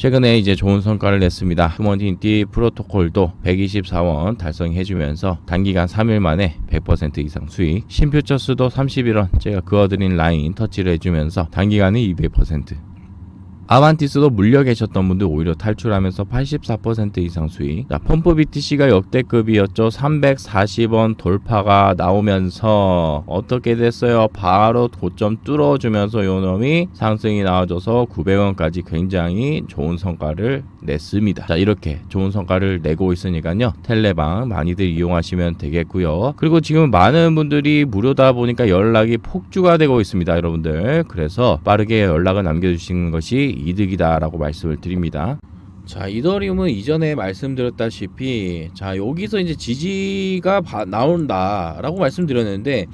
최근에 이제 좋은 성과를 냈습니다. 휴먼인티 프로토콜도 124원 달성해주면서 단기간 3일 만에 100% 이상 수익, 신퓨처스도 31원 제가 그어드린 라인 터치를 해주면서 단기간에 200%. 아반티스도 물려 계셨던 분들 오히려 탈출하면서 84% 이상 수익. 자, 펌프 BTC가 역대급이었죠. 340원 돌파가 나오면서 어떻게 됐어요? 바로 고점 뚫어주면서 요 놈이 상승이 나와줘서 900원까지 굉장히 좋은 성과를 냈습니다. 자, 이렇게 좋은 성과를 내고 있으니까요. 텔레방 많이들 이용하시면 되겠고요. 그리고 지금 많은 분들이 무료다 보니까 연락이 폭주가 되고 있습니다, 여러분들. 그래서 빠르게 연락을 남겨주시는 것이 이득이다라고 말씀을 드립니다. 자, 이더리움은 이전에 말씀드렸다시피 자, 여기서 이제 지지가 바- 나온다라고 말씀드렸는데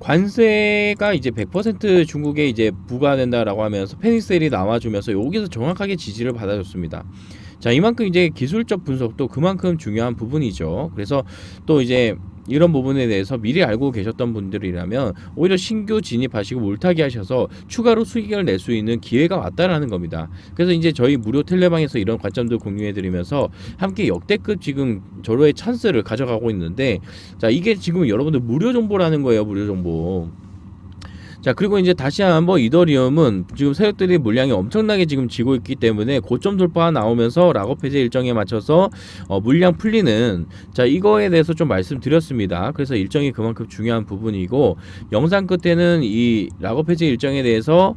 관세가 이제 100% 중국에 이제 부과된다라고 하면서 페닉셀이 나와주면서 여기서 정확하게 지지를 받아줬습니다. 자, 이만큼 이제 기술적 분석도 그만큼 중요한 부분이죠. 그래서 또 이제 이런 부분에 대해서 미리 알고 계셨던 분들이라면 오히려 신규 진입하시고 물타기 하셔서 추가로 수익을 낼 수 있는 기회가 왔다라는 겁니다. 그래서 이제 저희 무료 텔레방에서 이런 관점도 공유해 드리면서 함께 역대급 지금 저로의 찬스를 가져가고 있는데 자, 이게 지금 여러분들 무료 정보라는 거예요. 무료 정보. 자 그리고 이제 다시 한번 이더리움은 지금 세력들이 물량이 엄청나게 지금 지고 있기 때문에 고점 돌파 나오면서 락업 해제 일정에 맞춰서 어, 물량 풀리는 자 이거에 대해서 좀 말씀드렸습니다. 그래서 일정이 그만큼 중요한 부분이고 영상 끝에는 이 락업 해제 일정에 대해서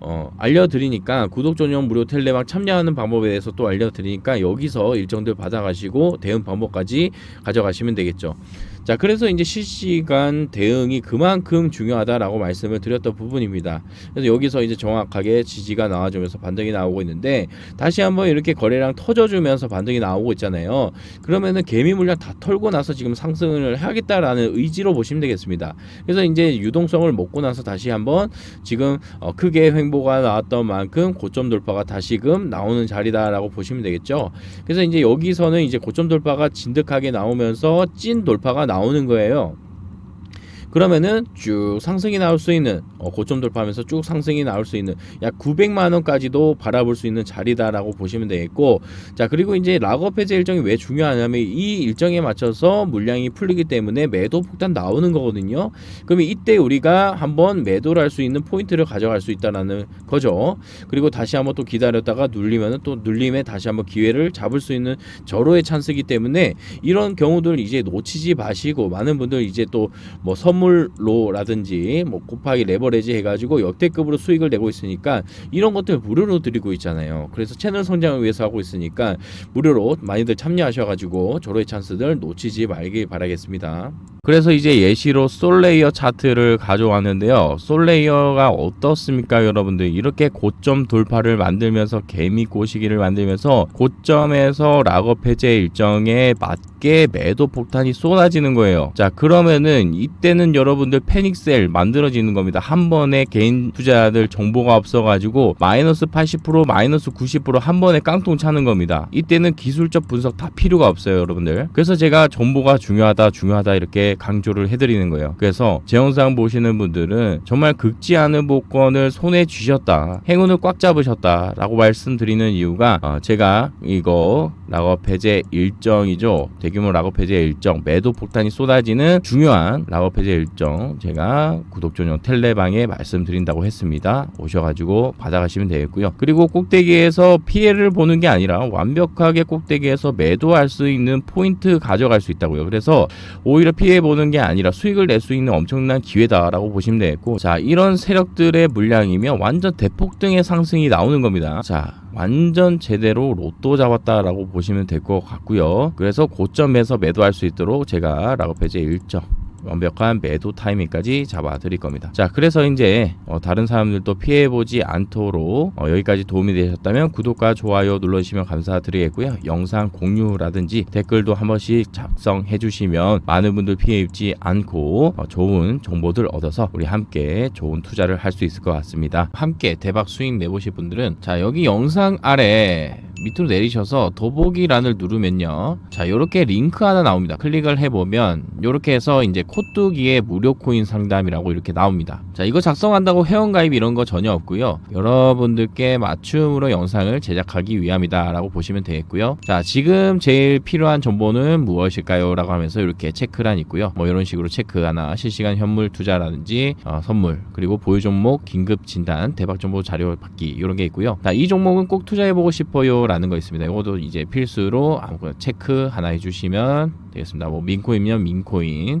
어, 알려드리니까 구독 전용 무료 텔레방 참여하는 방법에 대해서 또 알려드리니까 여기서 일정들 받아가시고 대응 방법까지 가져가시면 되겠죠. 자, 그래서 이제 실시간 대응이 그만큼 중요하다라고 말씀을 드렸던 부분입니다. 그래서 여기서 이제 정확하게 지지가 나와주면서 반등이 나오고 있는데 다시 한번 이렇게 거래량 터져주면서 반등이 나오고 있잖아요. 그러면은 개미 물량 다 털고 나서 지금 상승을 하겠다라는 의지로 보시면 되겠습니다. 그래서 이제 유동성을 먹고 나서 다시 한번 지금 어, 크게 횡보가 나왔던 만큼 고점 돌파가 다시금 나오는 자리다라고 보시면 되겠죠. 그래서 이제 여기서는 이제 고점 돌파가 진득하게 나오면서 찐 돌파가 나 오는 거예요. 그러면은 쭉 상승이 나올 수 있는 어, 고점 돌파하면서 쭉 상승이 나올 수 있는 약 900만 원까지도 바라볼 수 있는 자리다라고 보시면 되겠고 자 그리고 이제 락업 해제 일정이 왜 중요하냐면 이 일정에 맞춰서 물량이 풀리기 때문에 매도 폭탄 나오는 거거든요. 그러면 이때 우리가 한번 매도를 할 수 있는 포인트를 가져갈 수 있다라는 거죠. 그리고 다시 한번 또 기다렸다가 눌리면은 또 눌림에 다시 한번 기회를 잡을 수 있는 절호의 찬스이기 때문에 이런 경우들 이제 놓치지 마시고 많은 분들 이제 또 뭐 선물 로라든지 뭐 곱하기 레버레지 해가지고 역대급으로 수익을 내고 있으니까 이런 것들 무료로 드리고 있잖아요. 그래서 채널 성장을 위해서 하고 있으니까 무료로 많이들 참여하셔가지고 절호의 찬스들 놓치지 말길 바라겠습니다. 그래서 이제 예시로 솔레이어 차트를 가져왔는데요. 솔레이어가 어떻습니까, 여러분들? 이렇게 고점 돌파를 만들면서 개미 꼬시기를 만들면서 고점에서 락업 해제 일정에 맞게 매도 폭탄이 쏟아지는 거예요. 자, 그러면은 이때는 여러분들 패닉셀 만들어지는 겁니다. 한 번에 개인 투자자들 정보가 없어가지고 마이너스 80% 마이너스 90%한 번에 깡통 차는 겁니다. 이때는 기술적 분석 다 필요가 없어요, 여러분들. 그래서 제가 정보가 중요하다, 중요하다 이렇게 강조를 해드리는 거예요. 그래서 제 영상 보시는 분들은 정말 극지 않은 복권을 손에 쥐셨다, 행운을 꽉 잡으셨다라고 말씀드리는 이유가 어, 제가 이거 락업 해제 일정이죠. 대규모 락업 해제 일정, 매도 폭탄이 쏟아지는 중요한 락업 해제 일정 제가 구독 전용 텔레방에 말씀드린다고 했습니다. 오셔가지고 받아가시면 되겠고요. 그리고 꼭대기에서 피해를 보는 게 아니라 완벽하게 꼭대기에서 매도할 수 있는 포인트 가져갈 수 있다고요. 그래서 오히려 피해 보는 게 아니라 수익을 낼 수 있는 엄청난 기회다라고 보시면 되겠고 자 이런 세력들의 물량이면 완전 대폭등의 상승이 나오는 겁니다. 자 완전 제대로 로또 잡았다라고 보시면 될 것 같고요. 그래서 고점에서 매도할 수 있도록 제가 락업해제 일정 완벽한 매도 타이밍까지 잡아 드릴 겁니다. 자, 그래서 이제 어, 다른 사람들도 피해 보지 않도록 어, 여기까지 도움이 되셨다면 구독과 좋아요 눌러 주시면 감사드리겠고요. 영상 공유라든지 댓글도 한 번씩 작성해 주시면 많은 분들 피해 입지 않고 어, 좋은 정보들 얻어서 우리 함께 좋은 투자를 할 수 있을 것 같습니다. 함께 대박 수익 내보실 분들은 자, 여기 영상 아래 밑으로 내리셔서 더보기란을 누르면요. 자, 이렇게 링크 하나 나옵니다. 클릭을 해보면 이렇게 해서 이제 코뚜기의 무료 코인 상담이라고 이렇게 나옵니다. 자, 이거 작성한다고 회원가입 이런 거 전혀 없고요. 여러분들께 맞춤으로 영상을 제작하기 위함이다라고 보시면 되겠고요. 자, 지금 제일 필요한 정보는 무엇일까요? 라고 하면서 이렇게 체크란 있고요. 뭐 이런 식으로 체크 하나, 실시간 현물 투자라든지 어, 선물, 그리고 보유 종목, 긴급 진단, 대박 정보 자료 받기 이런 게 있고요. 자, 이 종목은 꼭 투자해보고 싶어요라는 거 있습니다. 이것도 이제 필수로 아무거나 체크 하나 해주시면 되겠습니다. 뭐 민코인이면 민코인,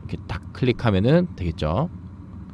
이렇게 딱 클릭하면은 되겠죠.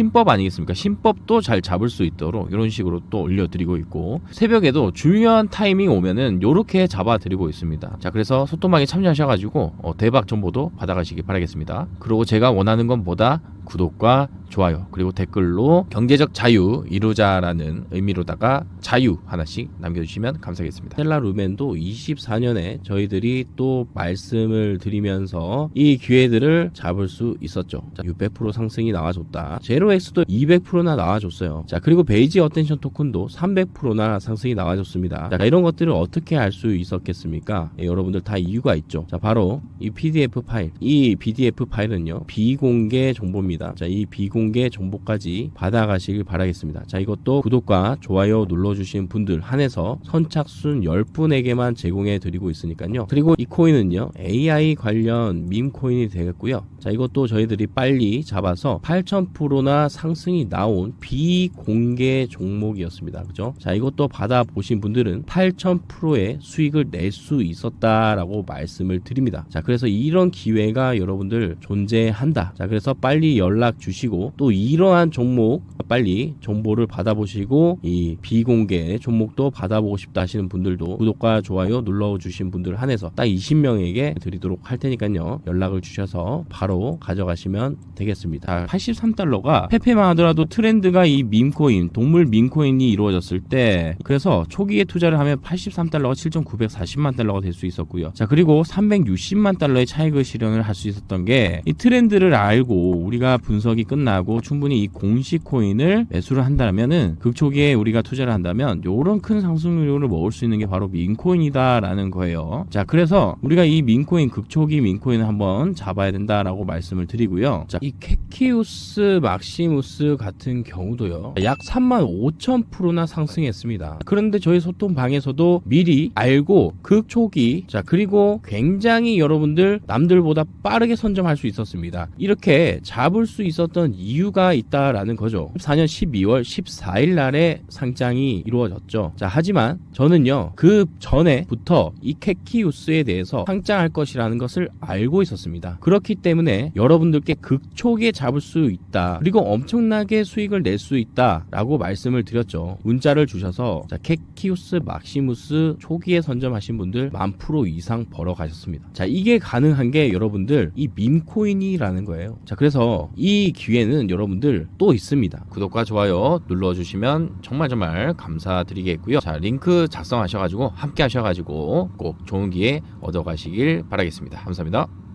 신법 아니겠습니까? 신법도 잘 잡을 수 있도록 이런 식으로 또 올려드리고 있고 새벽에도 중요한 타이밍 오면은 이렇게 잡아드리고 있습니다. 자 그래서 소통방에 참여하셔가지고 어, 대박 정보도 받아가시기 바라겠습니다. 그리고 제가 원하는 건 뭐다? 구독과 좋아요 그리고 댓글로 경제적 자유 이루자라는 의미로다가 자유 하나씩 남겨주시면 감사하겠습니다. 셀라 루멘도 24년에 저희들이 또 말씀을 드리면서 이 기회들을 잡을 수 있었죠. 자, 600% 상승이 나와줬다. 제로 엑스도 200%나 나와줬어요. 자 그리고 베이지 어텐션 토큰도 300%나 상승이 나와줬습니다. 자 이런 것들을 어떻게 알 수 있었겠습니까? 예, 여러분들 다 이유가 있죠. 자 바로 이 PDF 파일, 이 PDF 파일은요 비공개 정보입니다. 자이 비공개 정보까지 받아가시길 바라겠습니다. 자 이것도 구독과 좋아요 눌러주신 분들 한해서 선착순 10분에게만 제공해 드리고 있으니까요. 그리고 이 코인은요 AI 관련 밈 코인이 되겠고요. 자 이것도 저희들이 빨리 잡아서 8,000%나 상승이 나온 비공개 종목이었습니다. 그죠? 자 이것도 받아 보신 분들은 8,000%의 수익을 낼 수 있었다라고 말씀을 드립니다. 자 그래서 이런 기회가 여러분들 존재한다. 자 그래서 빨리 연락 주시고 또 이러한 종목 빨리 정보를 받아보시고 이 비공개 종목도 받아보고 싶다 하시는 분들도 구독과 좋아요 눌러주신 분들 한해서 딱 20명에게 드리도록 할 테니까요 연락을 주셔서 바로 가져가시면 되겠습니다 83달러가 페페만 하더라도 트렌드가 이 밈코인 동물 밈코인이 이루어졌을 때 그래서 초기에 투자를 하면 83달러가 7,940만 달러가 될 수 있었고요 자 그리고 360만 달러의 차익을 실현을 할 수 있었던 게 이 트렌드를 알고 우리가 분석이 끝나고 충분히 이 공식 코인을 매수를 한다면은 극초기에 우리가 투자를 한다면 요런 큰 상승률을 먹을 수 있는 게 바로 민코인이다라는 거예요. 자, 그래서 우리가 이 민코인 극초기 민코인을 한번 잡아야 된다라고 말씀을 드리고요. 자, 이 캐키우스 막시 무스 같은 경우도요. 약 3만 5천 프로나 상승했습니다. 그런데 저희 소통 방에서도 미리 알고 극초기 자, 그리고 굉장히 여러분들 남들보다 빠르게 선점할 수 있었습니다. 이렇게 잡을 수 있었던 이유가 있다라는 거죠. 14년 12월 14일 날에 상장이 이루어졌죠. 자, 하지만 저는요, 그 전에부터 이 캐키우스에 대해서 상장할 것이라는 것을 알고 있었습니다. 그렇기 때문에 여러분들께 극초기에 잡을 수 있다. 그리고 엄청나게 수익을 낼 수 있다라고 말씀을 드렸죠. 문자를 주셔서 자, 캐키우스 막시무스 초기에 선점하신 분들 만 프로 이상 벌어 가셨습니다. 자, 이게 가능한 게 여러분들 이 밈코인이라는 거예요. 자, 그래서 이 기회는 여러분들 또 있습니다. 구독과 좋아요 눌러 주시면 정말 정말 감사드리겠고요. 자, 링크 작성하셔 가지고 함께 하셔 가지고 꼭 좋은 기회 얻어 가시길 바라겠습니다. 감사합니다.